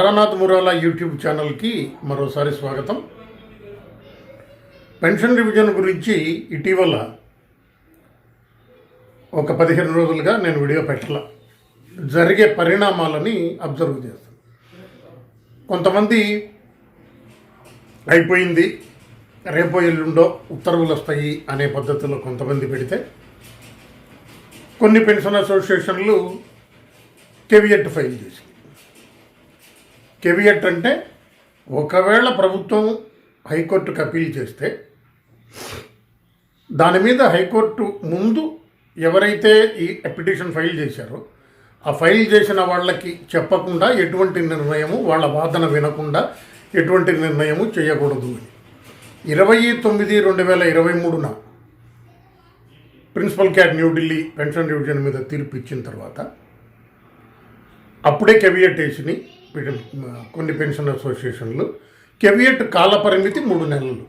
Haranath మురాలా YouTube ఛానల్కి మరోసారి స్వాగతం. పెన్షన్ రివిజన్ గురించి ఇటీవల ఒక పదిహేను రోజులుగా నేను వీడియో పెట్టాల. జరిగే పరిణామాలని అబ్జర్వ్ చేస్తాను. కొంతమంది అయిపోయింది రేపో ఎల్లుండో ఉత్తర్వులు వస్తాయి అనే పద్ధతిలో కొంతమంది పెడితే కొన్ని పెన్షన్ అసోసియేషన్లు కెవియట్ ఫైల్ చేసి కెవియట్ అంటే ఒకవేళ ప్రభుత్వం హైకోర్టుకు అప్పీల్ చేస్తే దాని మీద హైకోర్టు ముందు ఎవరైతే ఈ పిటిషన్ ఫైల్ చేశారో ఆ ఫైల్ చేసిన వాళ్ళకి చెప్పకుండా ఎటువంటి నిర్ణయము వాళ్ళ వాదన వినకుండా ఎటువంటి నిర్ణయము చేయకూడదు అని. ఇరవై తొమ్మిది రెండు వేల ఇరవై మూడున principal CAT New Delhi pension division మీద తీర్పు ఇచ్చిన తర్వాత అప్పుడే కెవియట్ వేసినాయి కొన్ని పెన్షన్ అసోసియేషన్లు. కెవియట్ కాల పరిమితి మూడు నెలలు.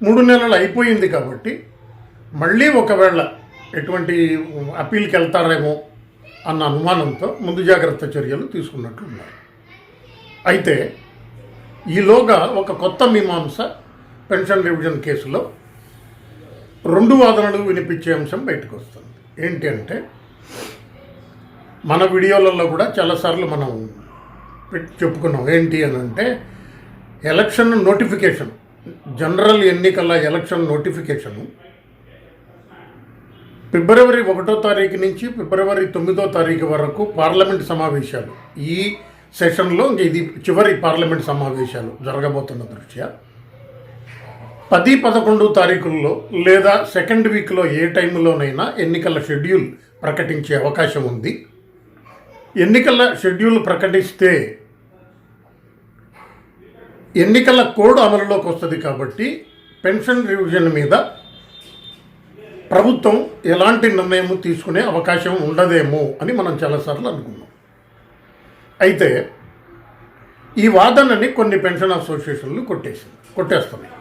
మూడు నెలలు అయిపోయింది కాబట్టి మళ్ళీ ఒకవేళ ఎటువంటి అప్పీల్కి వెళ్తారేమో అన్న అనుమానంతో ముందు జాగ్రత్త చర్యలు తీసుకున్నట్లు ఉన్నారు అయితే ఈలోగా ఒక కొత్త మీమాంస పెన్షన్ రివిజన్ కేసులో రెండు వాదనలు వినిపించే అంశం బయటకు వస్తుంది. ఏంటి అంటే మన వీడియోలలో కూడా చాలాసార్లు మనం చెప్పుకున్నాం. ఏంటి అని అంటే ఎలక్షన్ నోటిఫికేషన్ జనరల్ ఎన్నికల ఎలక్షన్ నోటిఫికేషను ఫిబ్రవరి ఒకటో తారీఖు నుంచి ఫిబ్రవరి తొమ్మిదో తారీఖు వరకు పార్లమెంట్ సమావేశాలు. ఈ సెషన్లో ఇది చివరి పార్లమెంట్ సమావేశాలు జరగబోతున్న దృష్ట్యా. పది పదకొండు తారీఖుల్లో లేదా సెకండ్ వీక్లో ఏ టైంలోనైనా ఎన్నికల షెడ్యూల్ ప్రకటించే అవకాశం ఉంది. ఎన్నికల షెడ్యూల్ ప్రకటిస్తే ఎన్నికల కోడ్ అమలులోకి వస్తుంది కాబట్టి పెన్షన్ రివిజన్ మీద ప్రభుత్వం ఎలాంటి నిర్ణయం తీసుకునే అవకాశం ఉండదేమో అని మనం చాలాసార్లు అనుకున్నాం. అయితే ఈ వాదనని కొన్ని పెన్షన్ అసోసియేషన్లు కొట్టేసింది కొట్టేస్తున్నాయి.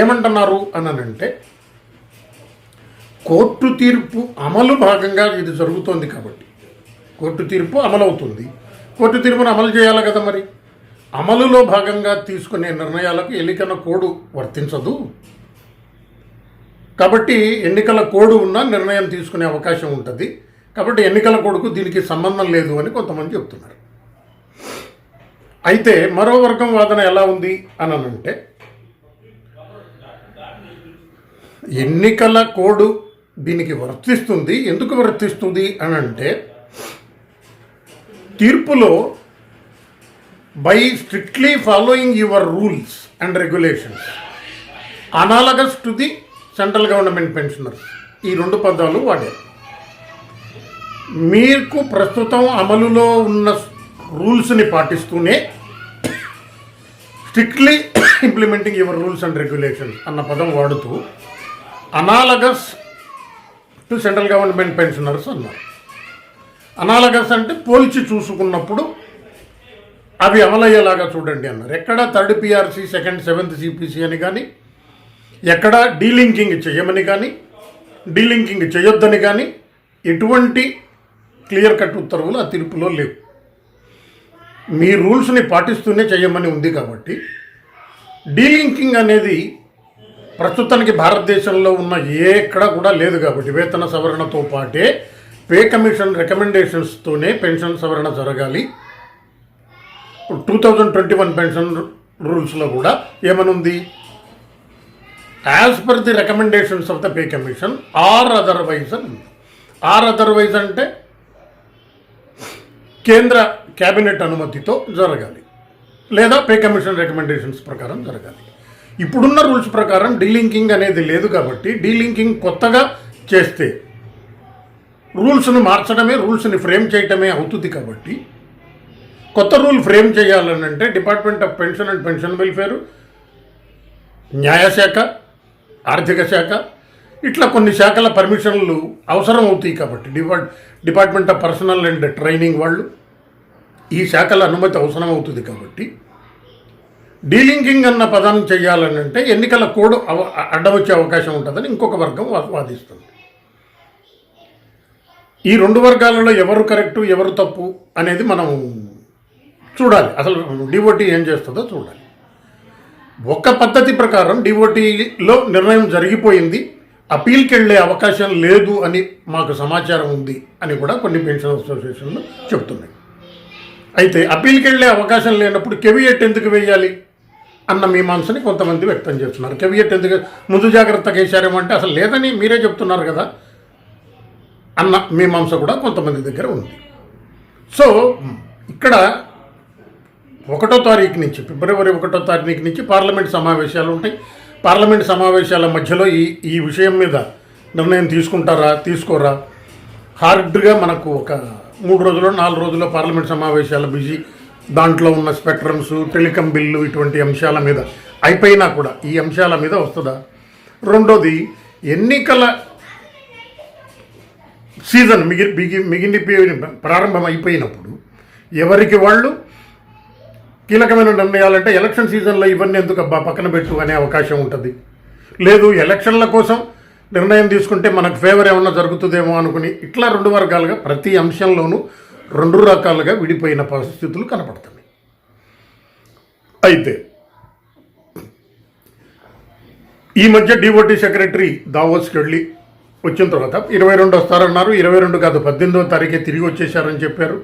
ఏమంటున్నారు అనంటే కోర్టు తీర్పు అమలు భాగంగా ఇది జరుగుతోంది కాబట్టి కోర్టు తీర్పు అమలవుతుంది. కోర్టు తీర్పును అమలు చేయాలి కదా మరి. అమలులో భాగంగా తీసుకునే నిర్ణయాలకు ఎన్నికల కోడ్ వర్తించదు. కాబట్టి ఎన్నికల కోడ్ ఉన్న నిర్ణయం తీసుకునే అవకాశం ఉంటుంది. కాబట్టి ఎన్నికల కోడ్కు దీనికి సంబంధం లేదు అని కొంతమంది చెప్తున్నారు. అయితే మరో వర్గం వాదన ఎలా ఉంది అని అంటే ఎన్నికల కోడ్ దీనికి వర్తిస్తుంది. ఎందుకు వర్తిస్తుంది అని అంటే తీర్పులో by strictly following your rules and regulations analogous to the central government pensioners ఈ రెండు పదాలు వాడారు. మీకు ప్రస్తుతం అమలులో ఉన్న రూల్స్ని పాటిస్తూనే strictly implementing your rules and regulations అన్న పదం వాడుతూ analogous to central government pensioners అన్నారు. అనాలగస్ అంటే పోల్చి చూసుకున్నప్పుడు అవి అమలయ్యేలాగా చూడండి అన్నారు. ఎక్కడ third PRC second seventh CPC అని కానీ ఎక్కడ డీలింకింగ్ చేయమని కానీ డీలింకింగ్ చేయొద్దని కానీ ఎటువంటి క్లియర్ కట్ ఉత్తర్వులు ఆ తీర్పులో లేవు. మీ రూల్స్ని పాటిస్తూనే చేయమని ఉంది కాబట్టి డీలింకింగ్ అనేది ప్రస్తుతానికి భారతదేశంలో ఉన్న ఏ ఎక్కడ కూడా లేదు కాబట్టి వేతన సవరణతో పాటే పే కమిషన్ రికమెండేషన్స్తోనే పెన్షన్ సవరణ జరగాలి. Two thousand twenty one pension రూల్స్లో కూడా ఏమనుంది? As per the recommendations of the pay commission or otherwise అని ఆర్ అదర్వైజ్ అంటే కేంద్ర క్యాబినెట్ అనుమతితో జరగాలి. లేదా పే కమిషన్ రికమెండేషన్స్ ప్రకారం జరగాలి. ఇప్పుడున్న రూల్స్ ప్రకారం డీలింకింగ్ అనేది లేదు కాబట్టి డీలింకింగ్ కొత్తగా చేస్తే రూల్స్ను మార్చడమే రూల్స్ని ఫ్రేమ్ చేయటమే అవుతుంది కాబట్టి కొత్త రూల్ ఫ్రేమ్ చేయాలని అంటే department of pension and pension welfare న్యాయశాఖ ఆర్థిక శాఖ ఇట్లా కొన్ని శాఖల పర్మిషన్లు అవసరం అవుతాయి కాబట్టి depart department of personnel and training వాళ్ళు ఈ శాఖల అనుమతి అవసరం అవుతుంది కాబట్టి డీలింకింగ్ అన్న పదాన్ని చేయాలని అంటే ఎన్నికల కోడ్ అవ అడ్డవచ్చే అవకాశం ఉంటుందని ఇంకొక వర్గం వాదిస్తుంది. ఈ రెండు వర్గాలలో ఎవరు కరెక్టు ఎవరు తప్పు అనేది మనం చూడాలి. అసలు డిఓటీ ఏం చేస్తుందో చూడాలి. ఒక పద్ధతి ప్రకారం డిఓటీలో నిర్ణయం జరిగిపోయింది అపీల్కి వెళ్ళే అవకాశం లేదు అని మాకు సమాచారం ఉంది అని కూడా కొన్ని పెన్షన్ అసోసియేషన్లు చెప్తున్నాయి అయితే అపీల్కి వెళ్ళే అవకాశం లేనప్పుడు కెవియట్ ఎందుకు వేయాలి అన్న మీమాంసని కొంతమంది వ్యక్తం చేస్తున్నారు. కెవియట్ ఎందుకు ముందు జాగ్రత్తగా వేశారేమంటే అసలు లేదని మీరే చెప్తున్నారు కదా. అన్న మీమాంస కూడా కొంతమంది దగ్గర ఉంది. సో ఇక్కడ ఒకటో తారీఖు నుంచి ఫిబ్రవరి ఒకటో తారీఖు నుంచి పార్లమెంట్ సమావేశాలు ఉంటాయి. పార్లమెంట్ సమావేశాల మధ్యలో ఈ ఈ విషయం మీద నిర్ణయం తీసుకుంటారా తీసుకోరా? హార్డ్గా మనకు ఒక మూడు రోజులు నాలుగు రోజుల్లో పార్లమెంట్ సమావేశాల బిజీ. దాంట్లో ఉన్న స్పెక్ట్రమ్స్ టెలికాం బిల్లు ఇటువంటి అంశాల మీద అయిపోయినా కూడా ఈ అంశాల మీద వస్తుందా? రెండోది ఎన్నికల సీజన్ మిగి మిగి మిగిలిపోయిన ప్రారంభం అయిపోయినప్పుడు ఎవరికి వాళ్ళు కీలకమైన నిర్ణయాలంటే ఎలక్షన్ సీజన్లో ఇవన్నీ ఎందుకు అబ్బా పక్కన పెట్టు అనే అవకాశం ఉంటుంది. లేదు ఎలక్షన్ల కోసం నిర్ణయం తీసుకుంటే మనకు ఫేవర్ ఏమన్నా జరుగుతుందేమో అనుకుని ఇట్లా రెండు వర్గాలుగా ప్రతి అంశంలోనూ రెండు రకాలుగా విడిపోయిన పరిస్థితులు కనపడుతున్నాయి. అయితే ఈ మధ్య డివోటీ సెక్రటరీ దావోస్కి వెళ్ళి వచ్చిన తర్వాత ఇరవై రెండు వస్తారన్నారు. ఇరవై రెండు కాదు పద్దెనిమిదవ తారీఖే తిరిగి వచ్చేసారని చెప్పారు.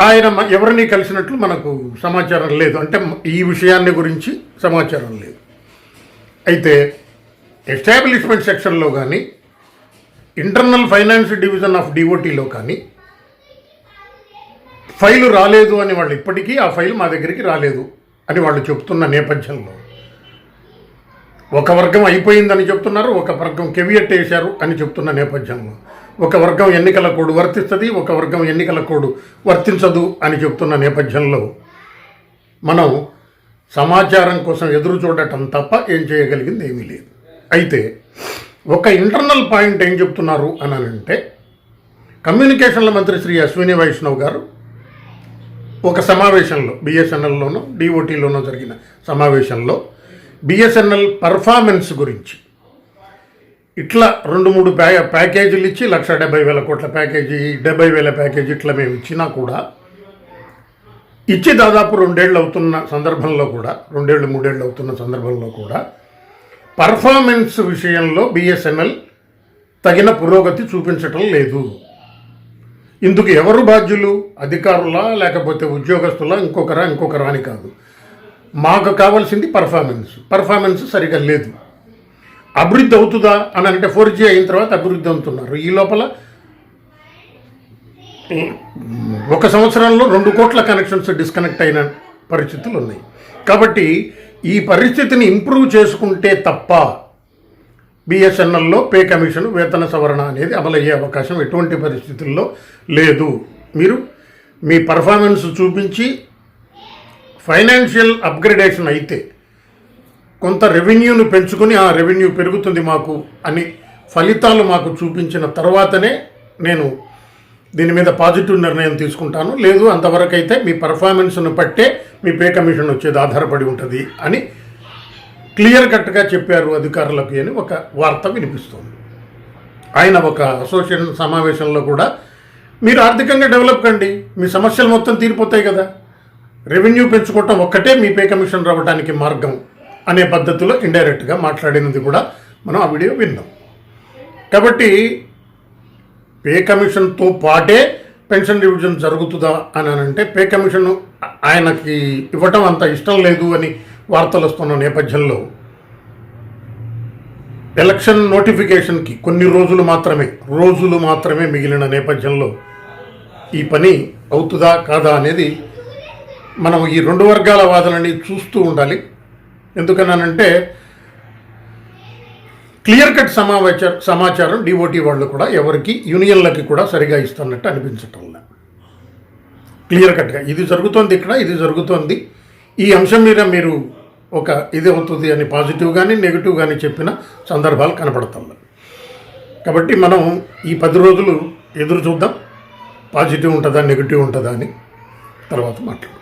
ఆయన ఎవరిని కలిసినట్లు మనకు సమాచారం లేదు. అంటే ఈ విషయాన్ని గురించి సమాచారం లేదు. అయితే ఎస్టాబ్లిష్మెంట్ సెక్షన్లో కానీ ఇంటర్నల్ ఫైనాన్స్ డివిజన్ ఆఫ్ డిఓటీలో కానీ ఫైలు రాలేదు అని వాళ్ళు ఇప్పటికీ ఆ ఫైల్ మా దగ్గరికి రాలేదు అని వాళ్ళు చెప్తున్న నేపథ్యంలో ఒక వర్గం అయిపోయిందని చెప్తున్నారు ఒక వర్గం కెవియట్ వేశారు అని చెప్తున్న నేపథ్యంలో. ఒక వర్గం ఎన్నికల కోడ్ వర్తిస్తుంది ఒక వర్గం ఎన్నికల కోడ్ వర్తించదు అని చెప్తున్న నేపథ్యంలో మనం సమాచారం కోసం ఎదురు చూడటం తప్ప ఏం చేయగలిగింది ఏమీ లేదు. అయితే ఒక ఇంటర్నల్ పాయింట్ ఏం చెప్తున్నారు అని అంటే కమ్యూనికేషన్ల మంత్రి శ్రీ అశ్విని వైష్ణవ్ గారు ఒక సమావేశంలో బిఎస్ఎన్ఎల్లోనో డిఓటీలోనూ జరిగిన సమావేశంలో బిఎస్ఎన్ఎల్ పర్ఫార్మెన్స్ గురించి. ఇట్లా రెండు మూడు ప్యా ప్యాకేజీలు ఇచ్చి లక్ష డెబ్బై వేల కోట్ల ప్యాకేజీ డెబ్బై వేల ప్యాకేజీ ఇట్లా మేము ఇచ్చినా కూడా ఇచ్చి దాదాపు రెండేళ్ళు అవుతున్న సందర్భంలో కూడా రెండేళ్ళు మూడేళ్ళు అవుతున్న సందర్భంలో కూడా పర్ఫార్మెన్స్ విషయంలో బిఎస్ఎన్ఎల్ తగిన పురోగతి చూపించటం లేదు. ఇందుకు ఎవరు బాధ్యులు? అధికారులా లేకపోతే ఉద్యోగస్తులా? ఇంకొకరా ఇంకొకరా అని కాదు. మాకు కావాల్సింది పర్ఫార్మెన్స్ పర్ఫార్మెన్స్ సరిగా లేదు. అభివృద్ధి అవుతుందా అని అంటే ఫోర్ జీ అయిన తర్వాత అభివృద్ధి అవుతున్నారు. ఈ లోపల ఒక సంవత్సరంలో రెండు కోట్ల కనెక్షన్స్ డిస్కనెక్ట్ అయిన పరిస్థితులు ఉన్నాయి. కాబట్టి ఈ పరిస్థితిని ఇంప్రూవ్ చేసుకుంటే తప్ప బిఎస్ఎన్ఎల్లో పే కమిషన్ వేతన సవరణ అనేది అమలయ్యే అవకాశం ఎటువంటి పరిస్థితుల్లో లేదు. మీరు మీ పర్ఫార్మెన్స్ చూపించి ఫైనాన్షియల్ అప్గ్రేడేషన్ అయితే కొంత రెవెన్యూను పెంచుకొని ఆ రెవెన్యూ పెరుగుతుంది మాకు అని ఫలితాలు మాకు చూపించిన తర్వాతనే నేను దీని మీద పాజిటివ్ నిర్ణయం తీసుకుంటాను. లేదు అంతవరకు అయితే మీ పర్ఫార్మెన్స్ను బట్టే మీ పే కమిషన్ వచ్చేది ఆధారపడి ఉంటుంది అని క్లియర్ కట్గా చెప్పారు అధికారులకు అని ఒక వార్త వినిపిస్తుంది. ఆయన ఒక అసోసియేషన్ సమావేశంలో కూడా మీరు ఆర్థికంగా డెవలప్ కండి. మీ సమస్యలు మొత్తం తీరిపోతాయి కదా. రెవెన్యూ పెంచుకోవటం ఒక్కటే మీ పే కమిషన్ రావడానికి మార్గం అనే పద్ధతిలో ఇండైరెక్ట్గా మాట్లాడినది కూడా మనం ఆ వీడియో విన్నాం. కాబట్టి పే కమిషన్తో పాటే పెన్షన్ రివిజన్ జరుగుతుందా అని అంటే పే కమిషన్ ఆయనకి ఇవ్వటం అంత ఇష్టం లేదు అని వార్తలు వస్తున్న నేపథ్యంలో ఎలక్షన్ నోటిఫికేషన్కి కొన్ని రోజులు మాత్రమే రోజులు మాత్రమే మిగిలిన నేపథ్యంలో ఈ పని అవుతుందా కాదా అనేది మనం ఈ రెండు వర్గాల వాదనని చూస్తూ ఉండాలి. ఎందుకన్నానంటే క్లియర్ కట్ సమావేశ సమాచారం డిఓటీ వాళ్ళు కూడా ఎవరికి యూనియన్లకి కూడా సరిగా ఇస్తున్నట్టు అనిపించటం లేదు. క్లియర్ కట్గా. ఇది జరుగుతోంది ఇక్కడ ఇది జరుగుతోంది. ఈ అంశం మీద మీరు ఒక ఇది అవుతుంది అని పాజిటివ్ కానీ నెగిటివ్ కానీ చెప్పిన సందర్భాలు కనపడుతున్నాయి కాబట్టి మనం ఈ పది రోజులు ఎదురు చూద్దాం. పాజిటివ్ ఉంటుందా నెగిటివ్ ఉంటుందా అని తర్వాత మాట్లాడదాం.